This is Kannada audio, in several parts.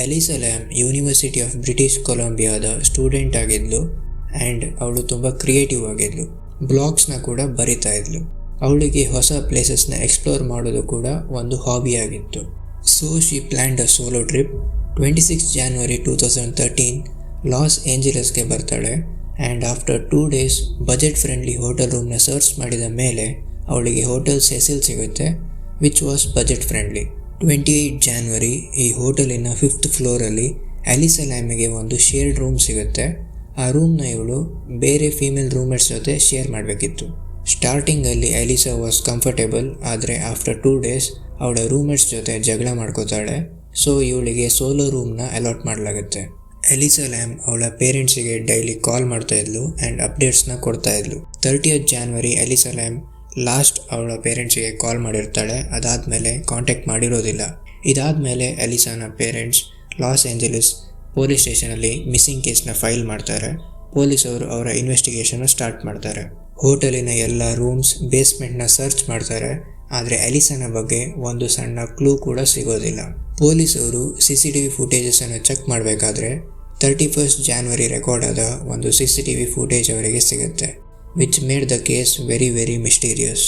Elisa Lam university of British ಕೊಲಂಬಿಯಾದ ಸ್ಟೂಡೆಂಟ್ ಆಗಿದ್ಲು ಆ್ಯಂಡ್ ಅವಳು ತುಂಬ ಕ್ರಿಯೇಟಿವ್ ಆಗಿದ್ಲು. ಬ್ಲಾಗ್ಸ್ನ ಕೂಡ ಬರಿತಾ ಇದ್ಲು. ಅವಳಿಗೆ ಹೊಸ ಪ್ಲೇಸಸ್ನ ಎಕ್ಸ್ಪ್ಲೋರ್ ಮಾಡೋದು ಕೂಡ ಒಂದು ಹಾಬಿ ಆಗಿತ್ತು. So she planned a solo trip twenty six January two thousand thirteen Los ಏಂಜಲಸ್ಗೆ ಬರ್ತಾಳೆ and after two days budget friendly hotel ರೂಮ್ನ search ಮಾಡಿದ ಮೇಲೆ ಅವಳಿಗೆ ಹೋಟೆಲ್ ಸೆಸಿಲ್ ಸಿಗುತ್ತೆ which was budget friendly twenty eight January ಈ ಹೋಟೆಲಿನ ಫಿಫ್ತ್ ಫ್ಲೋರಲ್ಲಿ ಅಲಿಸಾ ಲ್ಯಾಮಿಗೆ ಒಂದು ಶೇರ್ಡ್ ರೂಮ್ ಸಿಗುತ್ತೆ. ಆ ರೂಮ್ನ ಇವಳು ಬೇರೆ ಫೀಮೇಲ್ ರೂಮೇಟ್ಸ್ ಜೊತೆ ಶೇರ್ ಮಾಡಬೇಕಿತ್ತು. ಸ್ಟಾರ್ಟಿಂಗಲ್ಲಿ ಅಲಿಸಾ ವಾಸ್ ಕಂಫರ್ಟೇಬಲ್ ಆದರೆ ಆಫ್ಟರ್ ಟೂ ಡೇಸ್ ಅವಳ ರೂಮೇಟ್ಸ್ ಜೊತೆ ಜಗಳ ಮಾಡ್ಕೋತಾಳೆ. ಸೊ ಇವಳಿಗೆ ಸೋಲೋ ರೂಮ್ನ ಅಲಾಟ್ ಮಾಡಲಾಗುತ್ತೆ. ಎಲಿಸಾ ಲ್ಯಾಮ್ ಅವಳ ಪೇರೆಂಟ್ಸಿಗೆ ಡೈಲಿ ಕಾಲ್ ಮಾಡ್ತಾ ಇದ್ಲು ಆ್ಯಂಡ್ ಅಪ್ಡೇಟ್ಸ್ನ ಕೊಡ್ತಾ ಇದ್ಲು. Thirtieth January Elisa Lam last ಅವಳ ಪೇರೆಂಟ್ಸಿಗೆ ಕಾಲ್ ಮಾಡಿರ್ತಾಳೆ, ಅದಾದಮೇಲೆ ಕಾಂಟ್ಯಾಕ್ಟ್ ಮಾಡಿರೋದಿಲ್ಲ. ಇದಾದಮೇಲೆ ಅಲಿಸಾನ ಪೇರೆಂಟ್ಸ್ ಲಾಸ್ ಏಂಜಲೀಸ್ ಪೊಲೀಸ್ ಸ್ಟೇಷನಲ್ಲಿ ಮಿಸ್ಸಿಂಗ್ ಕೇಸ್ನ ಫೈಲ್ ಮಾಡ್ತಾರೆ. ಪೊಲೀಸವರು ಅವರ ಇನ್ವೆಸ್ಟಿಗೇಷನ್ ಸ್ಟಾರ್ಟ್ ಮಾಡ್ತಾರೆ. ಹೋಟೆಲಿನ ಎಲ್ಲ ರೂಮ್ಸ್ ಬೇಸ್ಮೆಂಟ್ನ ಸರ್ಚ್ ಮಾಡ್ತಾರೆ. ಆದರೆ ಅಲಿಸನ ಬಗ್ಗೆ ಒಂದು ಸಣ್ಣ ಕ್ಲೂ ಕೂಡ ಸಿಗೋದಿಲ್ಲ. ಪೊಲೀಸವರು ಸಿ ಸಿ ಟಿ ವಿ ಫುಟೇಜಸನ್ನು ಚೆಕ್ ಮಾಡಬೇಕಾದ್ರೆ ತರ್ಟಿ ಫಸ್ಟ್ ಜಾನ್ವರಿ ರೆಕಾರ್ಡ್ ಆದ ಒಂದು C C T V footage ಅವರಿಗೆ ಸಿಗುತ್ತೆ. Which made the case very very mysterious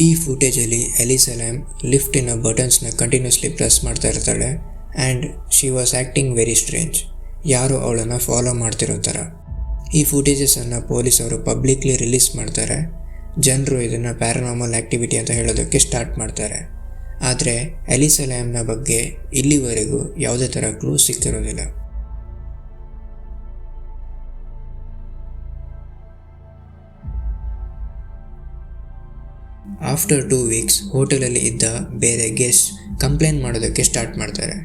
ಈ ಫುಟೇಜಲ್ಲಿ ಎಲಿಸಲ್ಯಾಮ್ ಲಿಫ್ಟಿನ ಬಟನ್ಸ್ನ ಕಂಟಿನ್ಯೂಸ್ಲಿ ಪ್ರೆಸ್ ಮಾಡ್ತಾ ಇರ್ತಾಳೆ and she was acting very strange ಯಾರು ಅವಳನ್ನು ಫಾಲೋ ಮಾಡ್ತಿರೋ ಥರ ಈ ಫುಟೇಜಸನ್ನು ಪೊಲೀಸವರು ಪಬ್ಲಿಕ್ಲಿ ರಿಲೀಸ್ ಮಾಡ್ತಾರೆ. ಜನರು ಇದನ್ನು ಪ್ಯಾರನಾರ್ಮಲ್ ಆ್ಯಕ್ಟಿವಿಟಿ ಅಂತ ಹೇಳೋದಕ್ಕೆ ಸ್ಟಾರ್ಟ್ ಮಾಡ್ತಾರೆ. ಆದರೆ ಎಲಿಸಲ್ಯಾಮ್ನ ಬಗ್ಗೆ ಇಲ್ಲಿವರೆಗೂ ಯಾವುದೇ ಥರ ಕ್ಲೂ ಸಿಕ್ಕಿರೋದಿಲ್ಲ. ಆಫ್ಟರ್ ಟೂ ವೀಕ್ಸ್ ಹೋಟೆಲಲ್ಲಿ ಇದ್ದ ಬೇರೆ ಗೆಸ್ಟ್ ಕಂಪ್ಲೇಂಟ್ ಮಾಡೋದಕ್ಕೆ ಸ್ಟಾರ್ಟ್ ಮಾಡ್ತಾರೆ.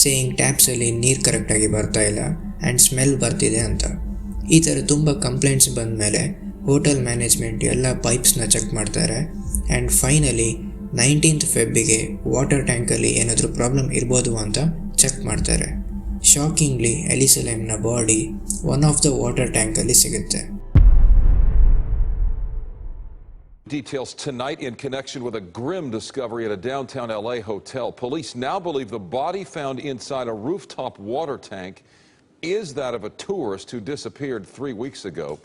ಸೇಯಿಂಗ್ ಟ್ಯಾಪ್ಸಲ್ಲಿ ನೀರು ಕರೆಕ್ಟಾಗಿ ಬರ್ತಾ ಇಲ್ಲ ಆ್ಯಂಡ್ ಸ್ಮೆಲ್ ಬರ್ತಿದೆ ಅಂತ. ಈ ಥರ ತುಂಬ ಕಂಪ್ಲೇಂಟ್ಸ್ ಬಂದ ಮೇಲೆ ಹೋಟೆಲ್ ಮ್ಯಾನೇಜ್ಮೆಂಟ್ ಎಲ್ಲ ಪೈಪ್ಸ್ನ ಚೆಕ್ ಮಾಡ್ತಾರೆ ಆ್ಯಂಡ್ ಫೈನಲಿ ನೈನ್ಟೀನ್ತ್ ಫೆಬ್ಬಿಗೆ ವಾಟರ್ ಟ್ಯಾಂಕಲ್ಲಿ ಏನಾದರೂ ಪ್ರಾಬ್ಲಮ್ ಇರ್ಬೋದು ಅಂತ ಚೆಕ್ ಮಾಡ್ತಾರೆ. Shockingly ಎಲಿಸಲೆಮ್ನ body one of the water ಟ್ಯಾಂಕಲ್ಲಿ ಸಿಗುತ್ತೆ. Details tonight in connection with a grim discovery at a downtown LA hotel. Police now believe the body found inside a rooftop water tank is that of a tourist who disappeared three weeks ago.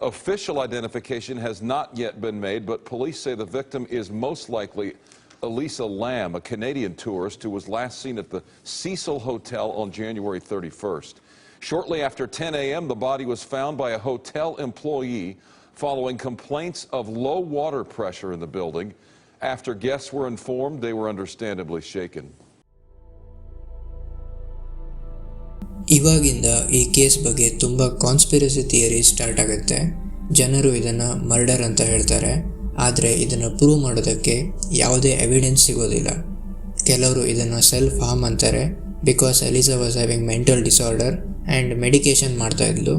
Official identification has not yet been made, but police say the victim is most likely Elisa Lamb, a Canadian tourist who was last seen at the Cecil Hotel on January 31st. Shortly after 10 a.m., the body was found by a hotel employee following complaints of low water pressure in the building. After guests were informed, they were understandably shaken. ಇವಾಗಿಂದ ಈ ಕೇಸ್ ಬಗ್ಗೆ ತುಂಬ ಕಾನ್ಸ್ಪಿರಸಿ ಥಿಯರಿ ಸ್ಟಾರ್ಟ್ ಆಗುತ್ತೆ ಜನರು ಇದನ್ನು ಮರ್ಡರ್ ಅಂತ ಹೇಳ್ತಾರೆ ಆದರೆ ಇದನ್ನು ಪ್ರೂವ್ ಮಾಡೋದಕ್ಕೆ ಯಾವುದೇ ಎವಿಡೆನ್ಸ್ ಸಿಗೋದಿಲ್ಲ ಕೆಲವರು ಇದನ್ನು ಸೆಲ್ಫ್ ಹಾರ್ಮ್ ಅಂತಾರೆ because Elisa was having mental disorder and medication ಮಾಡ್ತಾ ಇದ್ಲು.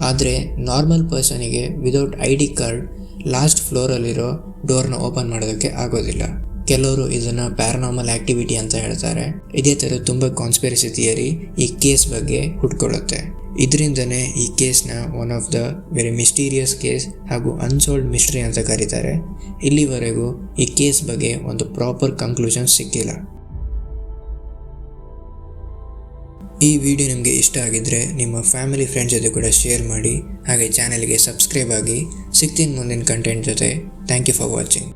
ಆದರೆ normal ಪರ್ಸನಿಗೆ without I D card last ಫ್ಲೋರಲ್ಲಿರೋ ಡೋರ್ನ ಓಪನ್ ಮಾಡೋದಕ್ಕೆ ಆಗೋದಿಲ್ಲ. ಕೆಲವರು ಇದನ್ನು ಪ್ಯಾರನಾರ್ಮಲ್ ಆ್ಯಕ್ಟಿವಿಟಿ ಅಂತ ಹೇಳ್ತಾರೆ. ಇದೇ ಥರ ತುಂಬ ಕಾನ್ಸ್ಪಿರಸಿ ಥಿಯರಿ ಈ ಕೇಸ್ ಬಗ್ಗೆ ಹುಟ್ಕೊಳ್ಳುತ್ತೆ. ಇದರಿಂದನೇ ಈ ಕೇಸ್ನ one of the very mysterious case ಹಾಗೂ ಅನ್ಸೋಲ್ಡ್ ಮಿಸ್ಟ್ರಿ ಅಂತ ಕರೀತಾರೆ. ಇಲ್ಲಿವರೆಗೂ ಈ ಕೇಸ್ ಬಗ್ಗೆ ಒಂದು ಪ್ರಾಪರ್ ಕನ್ಕ್ಲೂಷನ್ ಸಿಕ್ಕಿಲ್ಲ. ಈ ವಿಡಿಯೋ ನಿಮಗೆ ಇಷ್ಟ ಆಗಿದ್ದರೆ ನಿಮ್ಮ ಫ್ಯಾಮಿಲಿ ಫ್ರೆಂಡ್ಸ್ ಜೊತೆ ಕೂಡ ಶೇರ್ ಮಾಡಿ, ಹಾಗೆ ಚಾನಲ್ಗೆ ಸಬ್ಸ್ಕ್ರೈಬ್ ಆಗಿ, ಸಿಗ್ತೀನಿ ಮುಂದಿನ ಕಂಟೆಂಟ್ ಜೊತೆ. Thank you for watching